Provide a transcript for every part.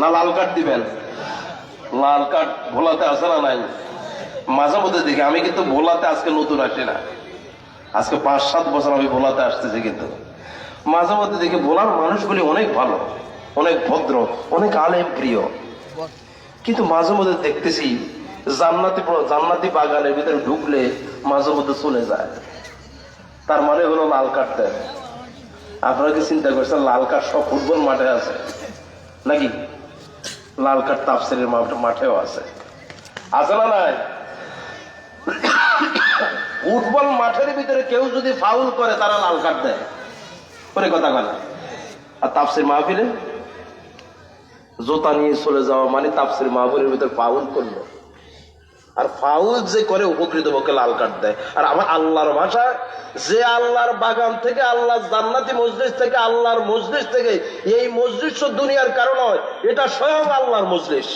না লাল কার্ড দিবেন? লাল কার্ড ভোলাতে আসে না নাই? মাঝে মধ্যে দেখি, আমি কিন্তু ভোলাতে আজকে নতুন আসি না। আজকে পাঁচ, সাত বছর আমি ভোলাতে আসতেছি কিন্তু। মাঝে মধ্যে দেখি ভোলার মানুষগুলি অনেক ভালো, অনেক ভদ্র, অনেক আলেম প্রিয়। কিন্তু মাঝে মধ্যে দেখতেছি, জান্নাতি জান্নাতি বাগানের ভিতরে ঢুকলে মাঝে মধ্যে চলে যায়। তার মানে হলো লাল কার্ড দেয় আপনারা কি চিন্তা করছেন, লাল কার্ড সব ফুটবল মাঠে আছে? নাকি? লাল তাপসিরের তাপসের মাঠেও আছে। আছে না নাই? ফুটবল মাঠের ভিতরে কেউ যদি ফাউল করে, তারা লাল কার্ড দেয়। পরে কথা বলে আর তাপসির মাহফিলে জোতা নিয়ে চলে যাওয়া মানে তাপসির মাহফিলের ভিতরে ফাউল করল। আর ফাউল যে করে উপকৃত পক্ষে লাল কার্ড দেয়। আর আমার আল্লাহর ভাষা, যে আল্লাহর বাগান থেকে আল্লাহ জান্নাতি মসজিদ থেকে, আল্লাহর মসজিদ থেকে, এই মসজিদ দুনিয়ার কারণ হয় এটা স্বয়ং আল্লাহর মসজিদ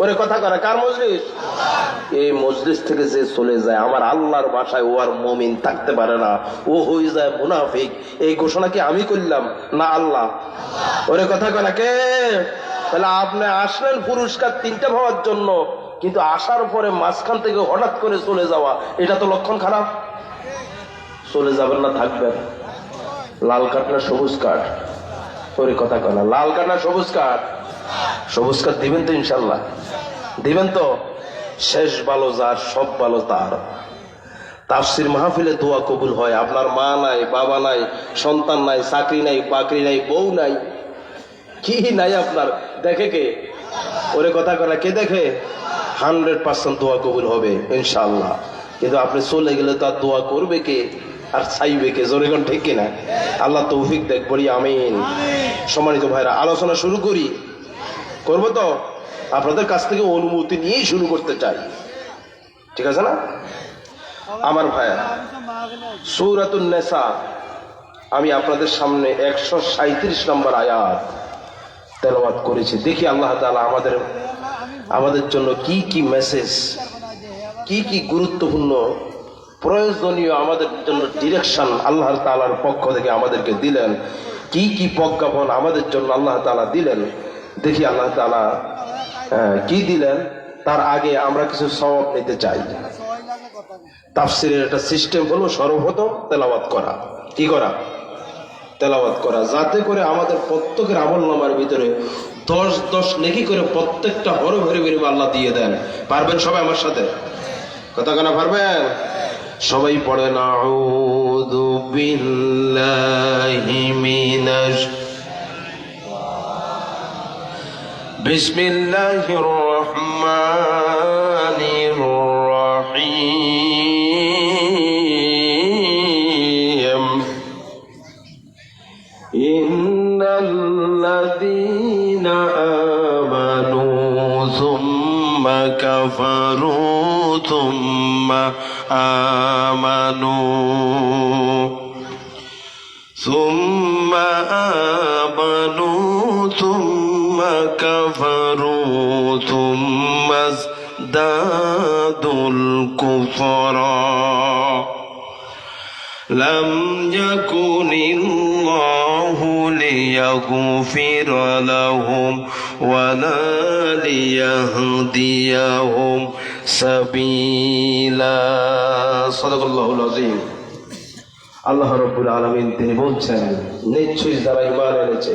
ওরে কথা করে কার মসজিদ এই মসজিদ থেকে যে চলে যায়, আমার আল্লাহর বাসায় ও আর মমিন থাকতে পারে না, ও হয়ে যায় মুনাফিক। এই ঘোষণা কি আমি করলাম? না আল্লাহ। ওরে কথা কয় না, কে? তাহলে আপনি আসলেন পুরস্কার তিনটা পাওয়ার জন্য। কিন্তু আসার পরে মাঝখান থেকে হঠাৎ করে চলে যাওয়া, এটা তো লক্ষণ খারাপ? চলে যাবেন না, থাকবেন। লাল কাঠ না সবুজ কাঠ? ওরে কথা কয় লাল কাঠ না সবুজ কাঠ? সবুজ কাঠ দিবেন তো ইনশাল্লাহ। দিবেন তো? শেষ ভালো যার, সব ভালো তার। তাফসির মাহফিলে দোয়া কবুল হয়। আপনার মা নাই, বাবা নাই, সন্তান নাই, চাকরি নাই, বাকরি নাই, বউ নাই। কি নাই আপনার? দেখে কে? ওরে কথা করা কে দেখে? হান্ড্রেড পার্সেন্ট দোয়া কবুল হবে ইনশাল্লাহ কিন্তু আপনি চলে গেলে তার দোয়া করবে কে? আর চাইবে কে? জোরে কোন ঠিক কিনা? আল্লাহ তৌফিক দেখ, বলি আমিন। সম্মানিত ভাইরা, আলোচনা শুরু করি। করব তো? আপনাদের কাছ থেকে অনুমতি নিয়েই শুরু করতে চাই। ঠিক আছে না? আমার ভাইয়া সৌরাতুন নেশা আমি আপনাদের সামনে একশো সাঁত্রিশ নম্বর আয়াত তেলবাদ করেছি। দেখি আল্লাহ তাআলা আমাদের আমাদের জন্য কি কি মেসেজ কি কি গুরুত্বপূর্ণ প্রয়োজনীয় আমাদের জন্য ডিরেকশন আল্লাহ তাআলার পক্ষ থেকে আমাদেরকে দিলেন কি কি প্রজ্ঞাপন আমাদের জন্য আল্লাহ তাআলা দিলেন দেখি আল্লাহ তাআলা আহ, কি দিলেন তার আগে আমরা কিছু সওয়াব নিতে চাই। তাফসিরের একটা সিস্টেম হলো সর্বপ্রথম তেলাওয়াত করা। কি করা? তেলাওয়াত করা। যাতে করে আমাদের প্রত্যেকের আমল নামার ভিতরে দশ দশ নেকি করে প্রত্যেকটা হরে ভরে বেরে আল্লাহ দিয়ে দেন। পারবেন সবাই আমার সাথে? কথা কেন পারবেন? সবাই পড়ে না বিসমিল্লাহির রহমানির রহিম। كفروا ثم آمنوا. ثم آمنوا ثم كفروا ثم ازدادوا الكفرا لم يكن الله ليغفر لهم ولا ليهديهم سبيلا صدق الله العظيم আল্লাহ রব্বুল আলমিন তিনি বলছেন নিশ্চয়ই যারা ইমান এনেছে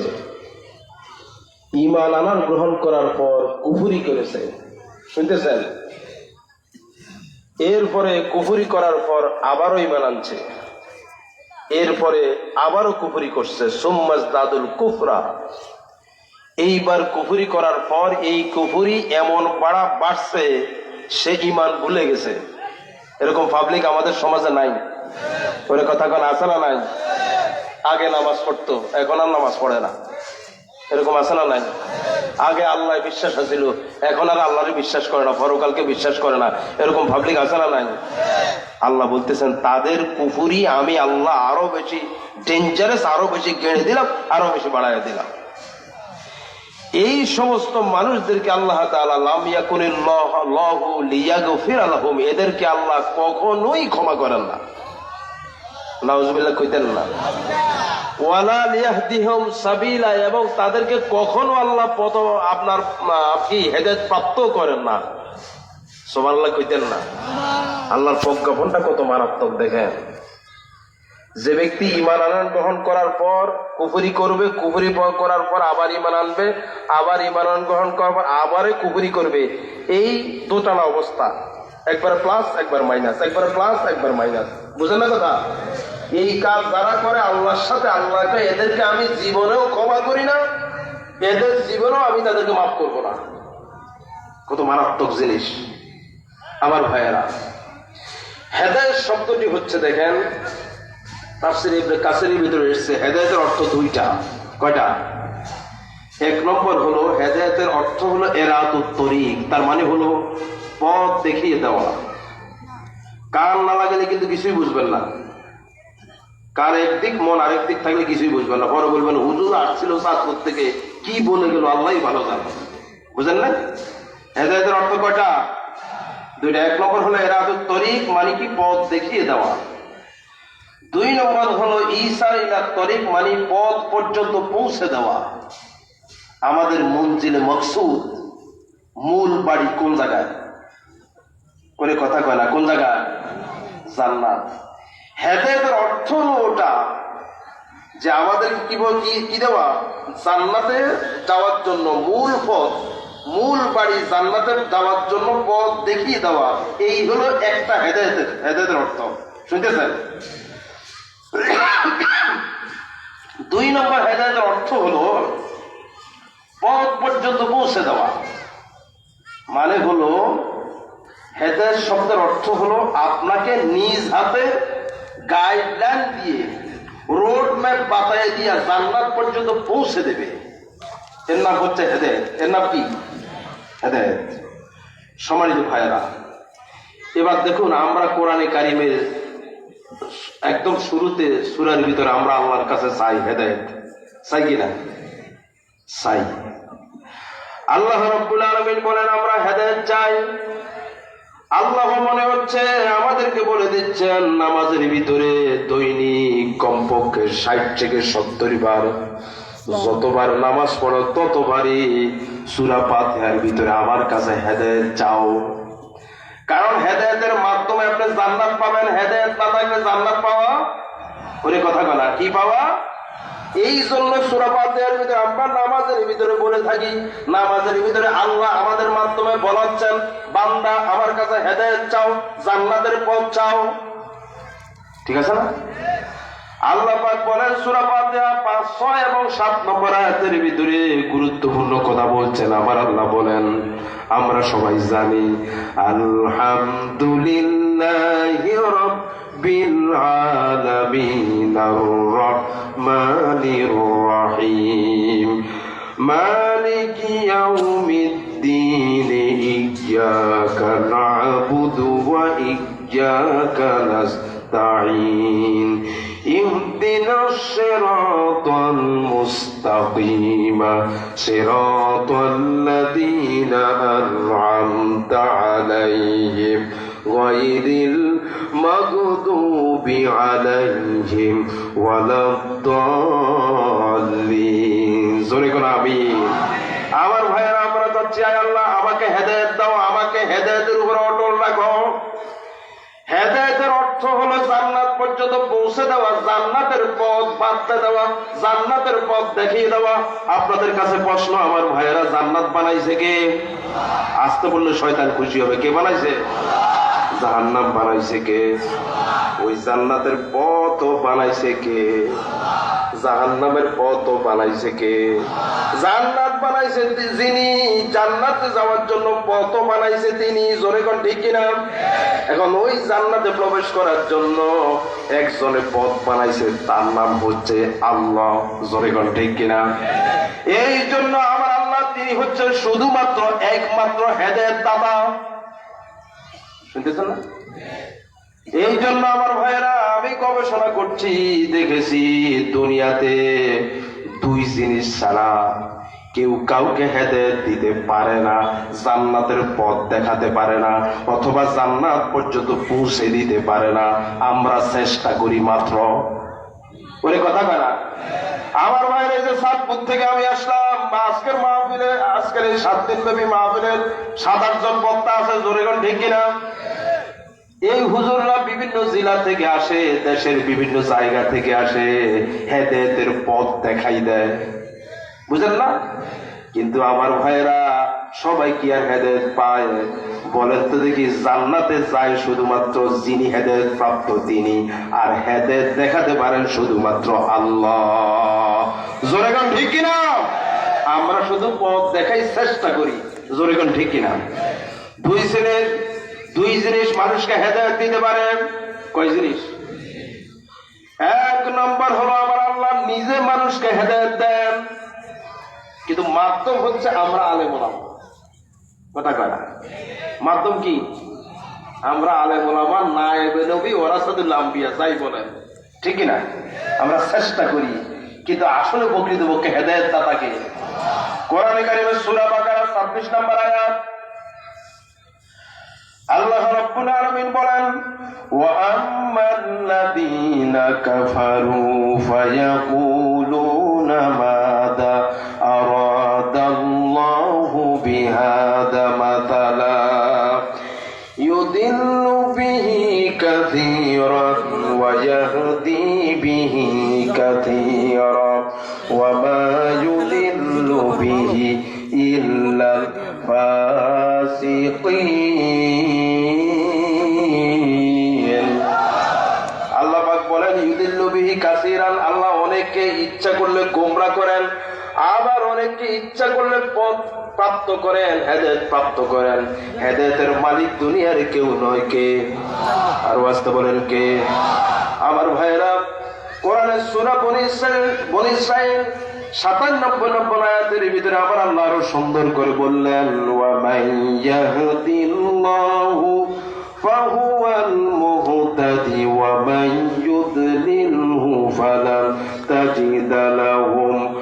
ইমান আনার গ্রহণ করার পর কুফুরি করেছে শুনতেছেন এরপরে কুফুরি করার পর আবারও ইমান আনছে এরপরে আবারও কুফুরি করছে সোম্মাজ দাদুল কুফরা এইবার কুফুরি করার পর এই কুফুরি এমন বাড়া বাড়ছে, সে ইমান ভুলে গেছে। এরকম পাবলিক আমাদের সমাজে নাই। ওরে কথা কোন, আছে না নাই? আগে নামাজ পড়তো, এখন আর নামাজ পড়ে না। এরকম আছে না নাই? আগে আল্লাহ বিশ্বাস আছিল এখন আর আল্লাহরে বিশ্বাস করে না, পরকালকে বিশ্বাস করে না। এরকম পাবলিক আছে না নাই? আল্লাহ বলতেছেন, তাদের কুফুরি আমি আল্লাহ আরও বেশি ডেঞ্জারাস আরও বেশি গেড়ে দিলাম, আরও বেশি বাড়াইয়া দিলাম। এই সমস্ত মানুষদেরকে আল্লাহ এদেরকে আল্লাহ কখনোই ক্ষমা করেন না। কইতেন না। ওয়ালা সাবিলা এবং তাদেরকে কখনো আল্লাহ আপনার আহ, কি প্রাপ্ত করেন না। সুবহানাল্লাহ কইতেন না। আল্লাহর প্রজ্ঞাপনটা কত মারাত্মক দেখেন। যে ব্যক্তি ইমান আনয়ন গ্রহণ করার পর কুফরি করবে, কুফরি করার পর আবার ইমান আনবে, আবার ইমান গ্রহণ করার পর আবারে কুফরি করবে। এই দোটানা অবস্থা। একবার প্লাস একবার মাইনাস একবার প্লাস একবার মাইনাস বুঝেন না কথা? এই কাজ যারা করে আল্লাহর সাথে, আল্লাহকে এদেরকে আমি জীবনেও ক্ষমা করি না, এদের জীবনেও আমি তাদেরকে মাফ করব না। কত মারাত্মক জিনিস। আমার ভাইয়েরা হেদায়ত শব্দটি হচ্ছে, দেখেন তাফসির ইবনে ভিতরে এসেছে, হেদায়েতের অর্থ দুইটা। কয়টা? এক নম্বর হলো, হেদায়েতের অর্থ হলো এরাতুত তরিক, তার মানে হলো পথ দেখিয়ে দেওয়া। কান না লাগালে কিন্তু কিছুই বুঝবেন না। কার একদিক মন আরেক দিক থাকলে কিছুই বুঝবেন না। পরে বলবেন, হুজুর আসছিল চাঁদপুর থেকে, কি বলে গেল? আল্লাহই ভালো জানে। বুঝেন না? হেদায়েতের অর্থ কয়টা? দুইটা। এক নম্বর হলো এরাতুত তরিক মানে কি? পথ দেখিয়ে দেওয়া। দুই নম্বর হলো ঈসার ইলা তরিক মানে পথ পর্যন্ত পৌঁছে দেওয়া। আমাদের মঞ্জিলে মকসুদ, মূল বাড়ি কোন জায়গায়? করে কথা কয় না, কোন জায়গায়? জান্নাত। হেদায়তের অর্থ হলো ওটা, যে আমাদের কি কি দেওয়া? জান্নাতে যাওয়ার জন্য মূল পথ, মূল বাড়ি জান্নাতে যাওয়ার জন্য পথ দেখিয়ে দেওয়া। এই হলো একটা হেদায়তের হেদায়তের অর্থ। শুনতেছেন? দুই নম্বর হেদায়তের অর্থ হলো, পথ পর্যন্ত পৌঁছে দেওয়া। মানে হলো, হেদায়ত শব্দের অর্থ হলো আপনাকে নিজ হাতে গাইডলাইন দিয়ে রোড ম্যাপ বাতায় দিয়া জান্নাত পর্যন্ত পৌঁছে দেবে। এর নাম হচ্ছে হেদায়ত। এর নাম কি? হেদায়ত। সম্মানিত ভাইয়েরা, এবার দেখুন আমরা কোরআনে কারিমের একদম শুরুতে, সুরার ভিতরে আমরা আল্লাহর কাছে চাই, হেদায়ত। চাই কিনা চাই। আল্লাহ রব্বুল আলমিন বলেন, আমরা হেদায়ত চাই। আল্লাহ মনে হচ্ছে আমাদেরকে বলে দিচ্ছেন, নামাজের ভিতরে দৈনিক কমপক্ষে ষাট থেকে সত্তর বার, যতবার নামাজ পড়ো ততবারই সুরা পাতিহার ভিতরে আমার কাছে হেদায়ত চাও। কারণ হেদায়তের মাধ্যমে আপনি জান্নাত পাবেন, হেদায়ত না থাকলে জান্নাত পাওয়া ওরে কথা বলা কি পাওয়া? এই জন্য সুরাপাতের ভিতরে আমরা নামাজের ভিতরে বলে থাকি, নামাজের ভিতরে আল্লাহ আমাদের মাধ্যমে বলাচ্ছেন, বান্দা আমার কাছে হেদায়ত চাও, জান্নাতের পথ চাও। ঠিক আছে না? আল্লাহ পাক বলেন, সূরা ফাতিহা 5 6 এবং 7 নম্বর আয়াতের ভিতরে গুরুত্বপূর্ণ কথা বলছেন। আমার আল্লাহ বলেন, আমরা সবাই জানি, আলহামদুলিল্লাহি রাব্বিল আলামিন আর-রহমানির রহিম। মালিকি ইয়াউমিদ্দিন না'বুদু ওয়া ইয়্যাকা নাস্তাঈন نستعين اهدنا الصراط المستقيم صراط الذين أنعمت عليهم غير المغضوب عليهم ولا الضالين জোরে কোন আমি আমার ভাইয়েরা আমরা চাচ্ছি আয় আল্লাহ আমাকে হেদায়েত দাও আমাকে হেদায়েতের উপর অটল রাখো হেদায়েতের অর্থ হলো জান্নাত পর্যন্ত পৌঁছে দেওয়া, জান্নাতের পথ বাঁধতে দেওয়া, জান্নাতের পথ দেখিয়ে দেওয়া। আপনাদের কাছে প্রশ্ন, আমার ভাইয়েরা জান্নাত বানাইছে কে? আসতে বললে শয়তান খুশি হবে। কে বানাইছে? জাহান্নাম বানাইছে কে? ওই জান্নাতের পথ বানাইছে কে? জাহান্নামের পথ বানাইছে কে? জান্নাত বানাইছে যিনি জান্নাতে যাওয়ার জন্য পথ বানাইছে তিনি, জোরে কোন ঠিক কিনা? এখন ওই জান্নাতে প্রবেশ করার জন্য একজনে পথ বানাইছে, তার নাম হচ্ছে আল্লাহ। জোরে কোন ঠিক কিনা? এই জন্য আমার আল্লাহ তিনি হচ্ছে শুধুমাত্র একমাত্র হেদের দাদা শুনতেছেন না? এই জন্য আমার ভাইয়েরা, আমি গবেষণা করছি, দেখেছি দুনিয়াতে দুই জিনিস ছাড়া কেউ কাউকে হেদায়েত দিতে পারে না, জান্নাতের পথ দেখাতে পারে না, অথবা জান্নাত পর্যন্ত পৌঁছে দিতে পারে না। আমরা চেষ্টা করি মাত্র। ওরে কথা কয় আমার এই যে সাতপুর থেকে আমি আসলাম বা আজকের মাহফিলে, আজকের এই সাত দিন ব্যাপী মাহফিলের সাত আটজন বক্তা আছে জোরেগন ঠিক কিনা? এই হুজুররা বিভিন্ন জেলা থেকে আসে, দেশের বিভিন্ন জায়গা থেকে আসে হেদেতের পথ দেখাই দেয়। বুঝলেন না? কিন্তু আমার ভাইয়েরা সবাই কি আর হেদায়ত পায়? বলেন তো দেখি, জান্নাতে যায় শুধুমাত্র যিনি হেদায়ত প্রাপ্ত তিনি, আর হেদায়ত দেখাতে পারেন শুধুমাত্র আল্লাহ। জোরেগন ঠিক কিনা? আমরা শুধু পথ দেখাই চেষ্টা করি। জোরেগন ঠিক কিনা? দুই শ্রেণির দুই জিনিস মানুষকে হেদায়ত দিতে পারেন কয় জিনিস? এক নম্বর হলো আমার আল্লাহ নিজে মানুষকে হেদায়ত দেন। কিন্তু মাধ্যম হচ্ছে আমরা আলেম ওলামা। কথা কয় মাধ্যম কি? আমরা আলে আলেম ওলামা, নায়েবে নবী ওরাসাদুল আম্বিয়া, যাই বলেন। ঠিক না? আমরা চেষ্টা করি, কিন্তু আসলে প্রকৃত পক্ষে হেদায়ত দাতাকে কোরআনে কারিমের সূরা বাকারা 26 নম্বর আয়াত আল্লাহ রাব্বুল আলামিন বলেন, ওয়া আম্মাল্লাযীনা কাফারু ফায়াকুলুনা মাযা আরাদাল্লাহু বিহাদা মাতালা ইউদিল্লু বিহি কাসীরান ওয়া ইয়াহদি ইল্লা ফাসিকিন। করলে গোমরা করেন, আবার অনেককে ইচ্ছা করলে পথ প্রাপ্ত করেন, হেদায়েত প্রাপ্ত করেন। হেদায়েতের মালিক দুনিয়ার কেউ নয় কে? আর বাস্তব বলেন কে? আমার ভাইরা কোরআনের সূরা বনি ইসরাইল বনি ইসরাইল সাতান্নব্বই নব্বই আয়াতের ভিতরে আবার আল্লাহ সুন্দর করে বললেন فهو المهتدي ومن يضلله فلن تجد لهم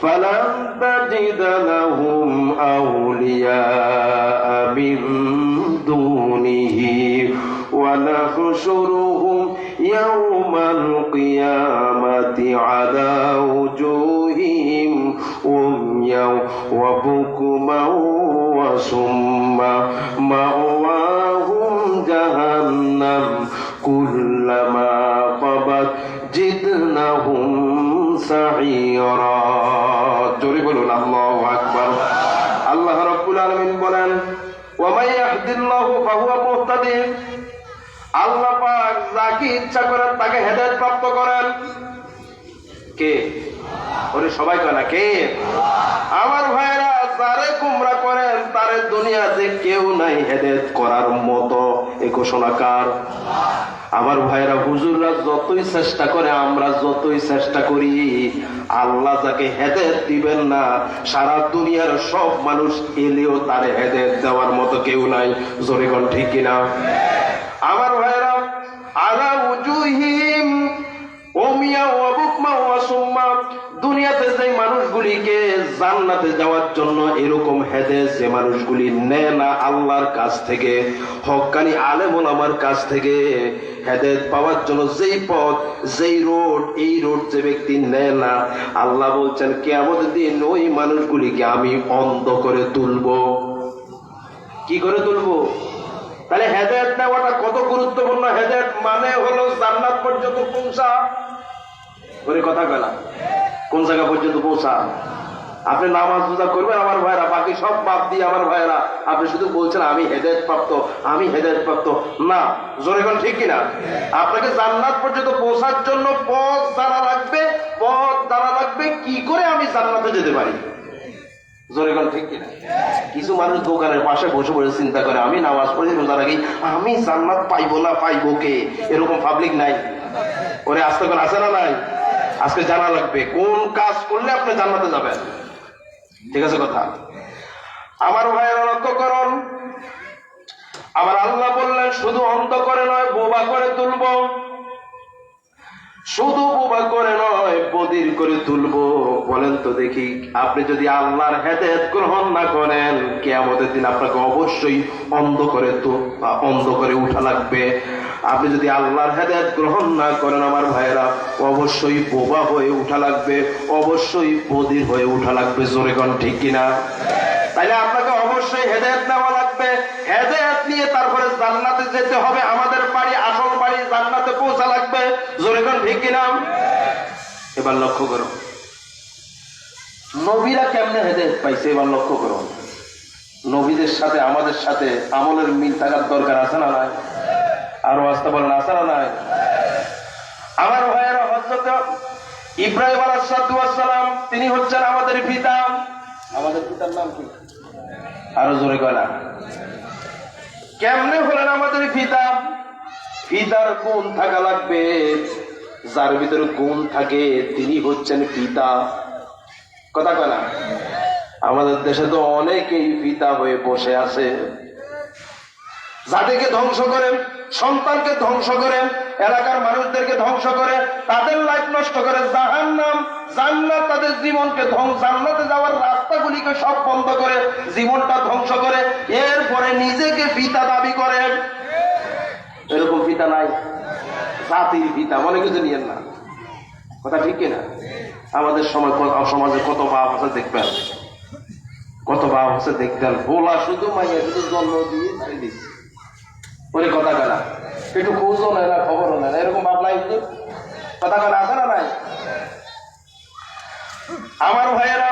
فلن تجد لهم أولياء من دونه. ونحشرهم يوم القيامة على وجوههم عميا وبكما وصما ইচ্ছা করেন, তাকে হেদায়েত প্রাপ্ত করেন। কে? ওরে সবাই কয় না, কে? আমার ভাইরা যারে গুমরা করেন, তারে দুনিয়াতে কেউ নাই হেদায়েত করার মতো। এ ঘোষণাকার আমার ভাইরা হুজুররা যতই চেষ্টা করে, আমরা যতই চেষ্টা করি, আল্লাহ যাকে হেদায়েত দিবেন না, সারা দুনিয়ার সব মানুষ এলেও তারে হেদায়েত দেওয়ার মতো কেউ নাই। জোরে ঠিক কিনা? আমার ভাইরা আলা উজুহিম ওমিয়া ওয়া বুকমা ওয়া সুম্মা, দুনিয়াতে যে মানুষগুলিকে জান্নাতে যাওয়ার জন্য এরকম হেদে যে মানুষগুলি নেয় না আল্লাহর কাছ থেকে হক্কানি আলেম আমার কাছ থেকে হেদায়ত পাওয়ার জন্য যেই পথ, যেই রোড, এই রোড যে ব্যক্তি নেয় না, আল্লাহ বলছেন কেমন দিন ওই মানুষগুলিকে আমি অন্ধ করে তুলবো। কি করে তুলবো? তাহলে হেদায়ত নেওয়াটা কত গুরুত্বপূর্ণ? হেদায়ত মানে হলো জান্নাত পর্যন্ত পৌঁছা। করে কথা গেলা কোন জায়গা পর্যন্ত পৌঁছা? আপনি নামাজ রোজা করবেন আমার ভাইরা, বাকি সব বাদ দিয়ে আমার ভাইরা, আপনি শুধু বলছেন, আমি হেদায়ত প্রাপ্ত আমি হেদায়ত প্রাপ্ত না, জোরে কোন ঠিক কিনা? আপনাকে জান্নাত পর্যন্ত পৌঁছার জন্য পথ জানা লাগবে পথ জানা লাগবে কি করে আমি জান্নাতে যেতে পারি? ঠিক কিনা? কিছু মানুষ দোকানের পাশে বসে বসে চিন্তা করে, আমি নামাজ আমি জান্নাত পাইবো না পাইবো কে? এরকম পাবলিক নাই। ওরে কোন আছে না নাই? আজকে জানা লাগবে, কোন কাজ করলে আপনি জান্নাতে যাবেন? ঠিক আছে কথা? আমার ভাইয়েরা লক্ষ্য আমার আল্লাহ বললেন, শুধু অন্ধ করে নয়, বোবা করে তুলবো। শুধু বোবা করে নয়, বদির করে তুলবো। বলেন তো দেখি, আপনি যদি আল্লাহর হেদায়ত গ্রহণ না করেন, কেয়ামতের দিন আপনাকে অবশ্যই অন্ধ করে তো অন্ধ করে উঠা লাগবে। আপনি যদি আল্লাহর হেদায়ত গ্রহণ না করেন, আমার ভাইয়েরা, অবশ্যই বোবা হয়ে উঠা লাগবে, অবশ্যই বদির হয়ে উঠা লাগবে। জোরে কন ঠিক কিনা? তাইলে আপনাকে অবশ্যই হেদায়ত নেওয়া নিয়ে তারপরে জান্নাতে যেতে হবে। আমাদের বাড়ি, আসল বাড়ি জান্নাতে পৌঁছা লাগবে। জোরে কন ঠিক কিনা? এবার লক্ষ্য করো। নবীরা কেমনে হেদায়ত পাইছে এবার লক্ষ্য করো। নবীদের সাথে, আমাদের সাথে আমলের মিল থাকার দরকার আছে না নাই? আরও আসতে বলেন, আছে না নাই? আমার ভাইয়েরা হজরত ইব্রাহিম আলাহাম তিনি হচ্ছেন আমাদের পিতা। আমাদের পিতার নাম কি? আরও জোরে না। কেমনে হলেন আমাদের ফিতা? ফিতার গুণ থাকা লাগবে। যার ভিতরে গুণ থাকে, তিনি হচ্ছেন পিতা কথা কয় না? আমাদের দেশে তো অনেকেই পিতা হয়ে বসে আছে। যাদেরকে ধ্বংস করে সন্তানকে ধ্বংস করে, এলাকার মানুষদেরকে ধ্বংস করে, তাদের লাইফ নষ্ট করে জাহান নাম জান্নাত তাদের জীবনকে ধ্বংস, জান্নাতে যাওয়ার রাস্তাগুলিকে সব বন্ধ করে, জীবনটা ধ্বংস করে, এরপরে নিজেকে পিতা দাবি করে। এরকম পিতা নাই, জাতির পিতা, মনে কিছু নিয়েন না। কথা ঠিক কিনা? আমাদের সময় সমাজে কত বাপ আছে দেখবেন? কত বাপ আছে দেখতেন ভোলা শুধু মাইয়া, শুধু জন্ম দিয়ে দিচ্ছে। ওরে কথা কেনা একটু খোঁজও নেয় না, খবরও নেয় না। এরকম নাই কিন্তু? কথা কেনা আছে না নাই? আমার ভাইয়েরা,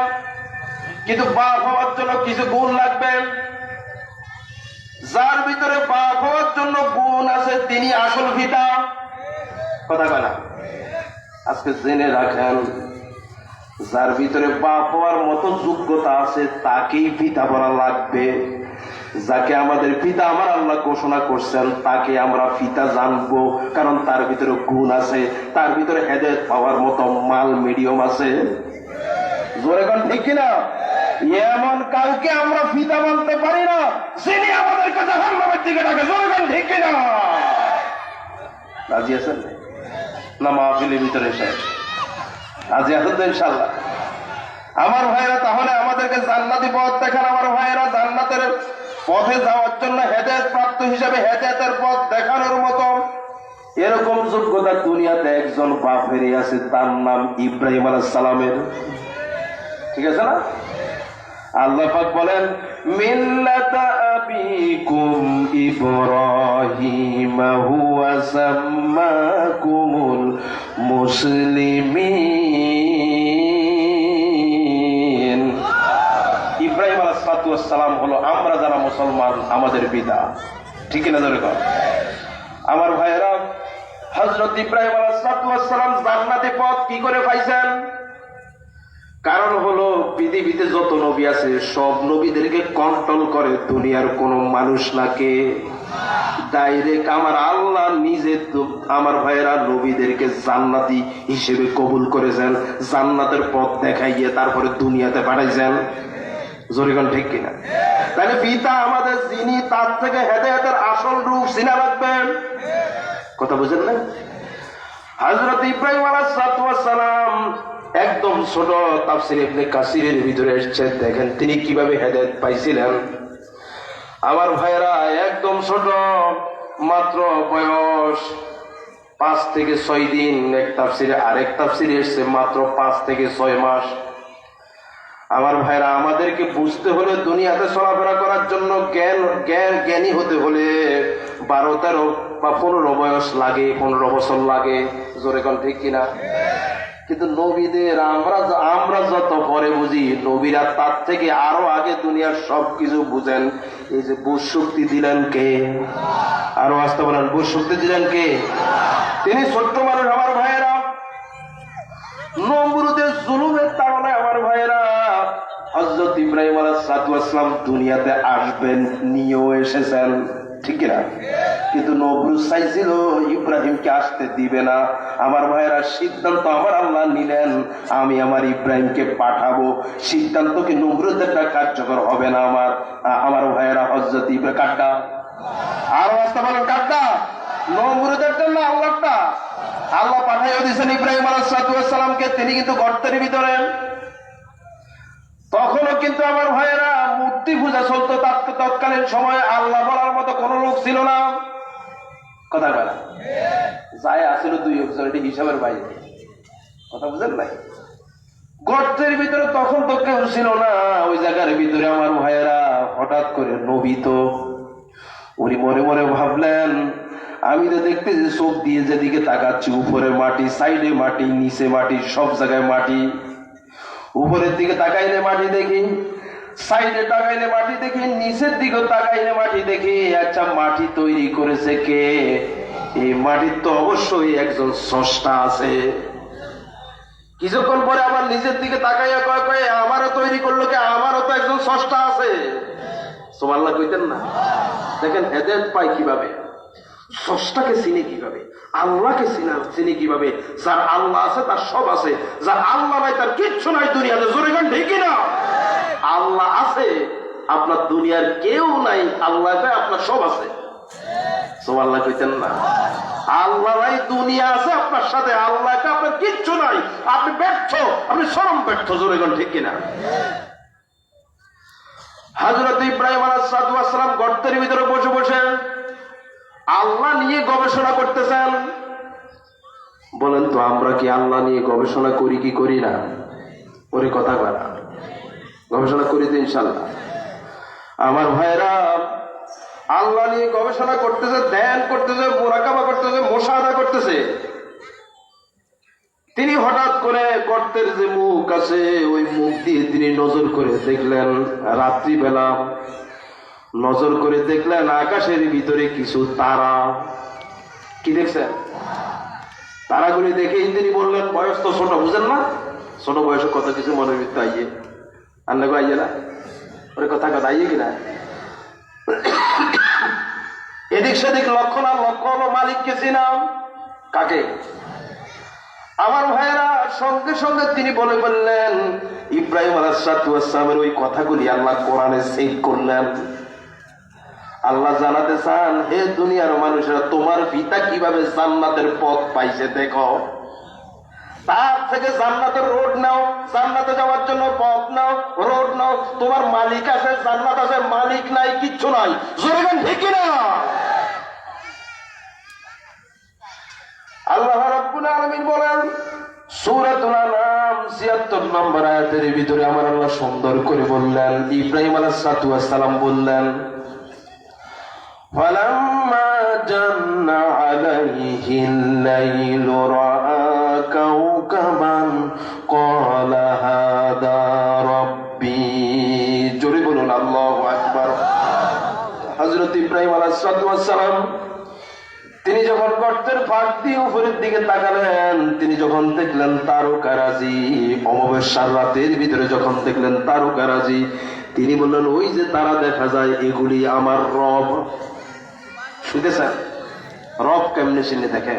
কিন্তু বাপ হওয়ার জন্য কিছু গুণ লাগবে। যার ভিতরে বাপ হওয়ার জন্য গুণ আছে, তিনি আসল পিতা। কথা কেনা আজকে জেনে রাখেন, যার ভিতরে বাপ হওয়ার মতো যোগ্যতা আছে, তাকেই পিতা বলা লাগবে। যাকে আমাদের পিতা আমার আল্লাহ ঘোষণা করছেন, তাকে আমরা পিতা জানব, কারণ তার ভিতরে গুণ আছে, তার ভিতরে হেদায়ত পাওয়ার মতো মাল মিডিয়াম আছে। জোরে কোন ঠিক কিনা? এমন কাউকে আমরা পিতা মানতে পারি না, যিনি আমাদের কাছে হান্নামের দিকে ডাকে, জোরে কোন ঠিক কিনা? রাজি আছেন? না, মাহফিলের ভিতরে শেষ আজ এখন তো ইনশাল্লাহ আমার ভাইরা তাহলে আমাদেরকে জান্নাতি পথ দেখান, আমার ভাইরা জান্নাতের পথে যাওয়ার জন্য হেদায়ত প্রাপ্ত হিসেবে হেদায়তের পথ দেখানোর মতো এরকম যোগ্যতা দুনিয়াতে একজন বাপেরই আছে, তার নাম ইব্রাহিম আলাহ সালামের। ঠিক আছে না? আল্লাহ পাক বলেন, মিল্লাতা সালাম হলো, আমরা যারা মুসলমান, আমাদের পিতা ঠিক না ধরে আমার ভাইয়েরা, হযরত ইব্রাহিম আলাইহিস সালাম জান্নাতি পথ কি করে পাইছেন? কারণ হলো, পৃথিবীতে যত নবী আছে, সব নবীদেরকে কন্ট্রোল করে দুনিয়ার কোন মানুষ নাকে ডাইরেক্ট আমার আল্লাহ নিজে আমার ভাইয়েরা নবীদেরকে জান্নাতি হিসেবে কবুল করেছেন, জান্নাতের পথ দেখাইয়ে তারপরে দুনিয়াতে পাঠাইছেন। জরিগন ঠিক কিনা? তাহলে পিতা আমাদের যিনি, তার থেকে হেদায়তের আসল রূপ চিনা রাখবেন। কথা বুঝেন না? হজরত ইব্রাহিম আলাহাম একদম ছোট তাফসির ইবনে কাসিরের ভিতরে এসছে দেখেন তিনি কীভাবে হেদায়ত পাইছিলেন। আমার ভাইয়েরা, একদম ছোট, মাত্র বয়স পাঁচ থেকে ছয় দিন। এক তাফসিরে আরেক তাফসিরে এসছে, মাত্র পাঁচ থেকে ছয় মাস। আমার ভাইরা, আমাদেরকে বুঝতে হলে দুনিয়াতে চলাফেরা করার জন্য জ্ঞান জ্ঞান, জ্ঞানী হতে হলে বারো, তেরো বা পনেরো বয়স লাগে, পনেরো বছর লাগে। জোরে কোন ঠিক কিনা? কিন্তু নবীদের, আমরা আমরা যত পরে বুঝি, নবীরা তার থেকে আরও আগে দুনিয়ার সব কিছু বুঝেন। এই যে বুঝ শক্তি দিলেন কে? আরও আসতে বলেন, বুঝ শক্তি দিলেন কে? তিনি ছোট্ট মানুষ, আমার ভাইয়েরা। ইব্রাহিম আলাহাম দুনিয়াতে আসবেন, নিয়েও এসেছেন। ঠিক না কিন্তু নবরুজ চাইছিল ইব্রাহিমকে আসতে দিবে না। আমার ভাইয়েরা, সিদ্ধান্ত আমার আল্লাহ নিলেন, আমি আমার ইব্রাহিমকে পাঠাবো। সিদ্ধান্ত কি নবরুদেরটা কার্যকর হবে না আমার। আমার ভাইয়েরা হজরত ইব্রাহিম কাটটা আরও আসতে বলেন কাটটা নবরুদেরটা না আল্লাহটা আল্লাহ পাঠাইও দিয়েছেন ইব্রাহিম আলাহামকে তিনি কিন্তু গর্তের ভিতরে। তখনও কিন্তু আমার ভাইয়েরা, মূর্তি পূজা চলতো তৎকালীন সময়ে, আল্লাহ বলার মতো কোন লোক ছিল না। কথা বলা যায় আসিল দুই বছর এটি হিসাবের বাইরে। কথা বুঝেন নাই? গর্তের ভিতরে তখন তো কেউ ছিল না, ওই জায়গার ভিতরে আমার ভাইয়েরা, হঠাৎ করে নবী তো। উনি মনে মনে ভাবলেন, আমি তো দেখতেছি চোখ দিয়ে যেদিকে তাকাচ্ছি, উপরে মাটি, সাইডে মাটি, নিচে মাটি, সব জায়গায় মাটি। উপরের দিকে তাকাইলে মাটি দেখি, সাইডে তাকাইলে মাটি দেখি, নিচের দিকে তাকাইলে মাটি দেখি আচ্ছা মাটি তৈরি করেছে কে? এই মাটির তো অবশ্যই একজন স্রষ্টা আছে। কিছুক্ষণ পরে আবার নিজের দিকে তাকাইয়া কয় কয়, আমারও তৈরি করল কে? আমারও তো একজন স্রষ্টা আছে। সোমাল্লা কইতেন না। দেখেন হেদায়ত পায় কীভাবে? স্রষ্টাকে চিনি কীভাবে? আল্লাহকে চিনা চিনি কীভাবে? যার আল্লাহ আছে, তার সব আছে। যার আল্লাহ নাই, তার কিচ্ছু নাই দুনিয়াতে। জোরে গান ঠিকই না আল্লাহ আছে, আপনার দুনিয়ার কেউ নাই। আল্লাহ আপনার সব আছে। সোমাল্লা কইতেন না। আল্লাহ নাই, দুনিয়া আছে আপনার সাথে। আল্লাহকে আপনার কিচ্ছু নাই। আপনি ব্যর্থ, আপনি চরম ব্যর্থ। জোরে গান ঠিক কিনা? হাজরত ইব্রাহিম আলাহাম গর্তের ভিতরে বসে বসে আল্লাহ নিয়ে গবেষণা করতেছেন। বলেন তো, আমরা কি আল্লাহ নিয়ে গবেষণা করি কি করি না? ওরে কথা বলা গবেষণা করি তো ইনশাল্লাহ। আমার ভাইরা আল্লাহ নিয়ে গবেষণা করতেছে, ধ্যান করতেছে, মোরাকাবা করতেছে, মোশাহাদা করতেছে। তিনি হঠাৎ করে গর্তের যে মুখ আছে, ওই মুখ দিয়ে তিনি নজর করে দেখলেন, রাত্রিবেলা নজর করে দেখলেন আকাশের ভিতরে কিছু তারা। কি দেখছেন তারাগুলি দেখেই তিনি বললেন, বয়স তো ছোট, বুঝেন না? ছোট বয়সে কত কিছু মনের ভিতরে আইয়ে। আন্না গো আইয়ে না? ওরে কথা কথা, আইয়ে কিনা? এদিক সেদিক লক্ষ্য না, লক্ষ্য হলো মালিককে চিনাম কাকে? আমার ভাইয়েরা, সঙ্গে সঙ্গে তিনি বলে বললেন, ইব্রাহিম আলাহামের ওই কথাগুলি আল্লাহ কোরআনে সেভ করলেন। আল্লাহ জানাতে চান, হে দুনিয়ার মানুষেরা, তোমার পিতা কীভাবে জান্নাতের পথ পাইছে দেখো। তার থেকে জান্নাতের রোড নাও, জান্নাতে যাওয়ার জন্য পথ নাও, রোড নাও। তোমার মালিক আছে, জান্নাত আছে, মালিক নাই, কিচ্ছু নাই। জোরে ঠিক না আল্লাহ রাব্বুল আলামিন বলেন, সূরাতুল আনআম 76 নম্বর আয়াতের ভিতরে আমার আল্লাহ সুন্দর করে বললেন, ইব্রাহিম আলাইহিস সালাম বললেন فلما جن عليه الليل رأى كوكبا قال هذا ربي জোরে বলুন আল্লাহু আকবার হযরত ইব্রাহিম আলাইহিস সালাতু ওয়াস সালাম তিনি যখন গর্তের ফাঁক দিয়ে উপরের দিকে তাকালেন তিনি যখন দেখলেন তারকারাজি অমাবস্যার রাতের ভিতরে যখন দেখলেন তারকারাজি তিনি বললেন ওই যে তারা দেখা যায় এগুলি আমার রব শুনতেছেন রব কেমনে চিনে দেখে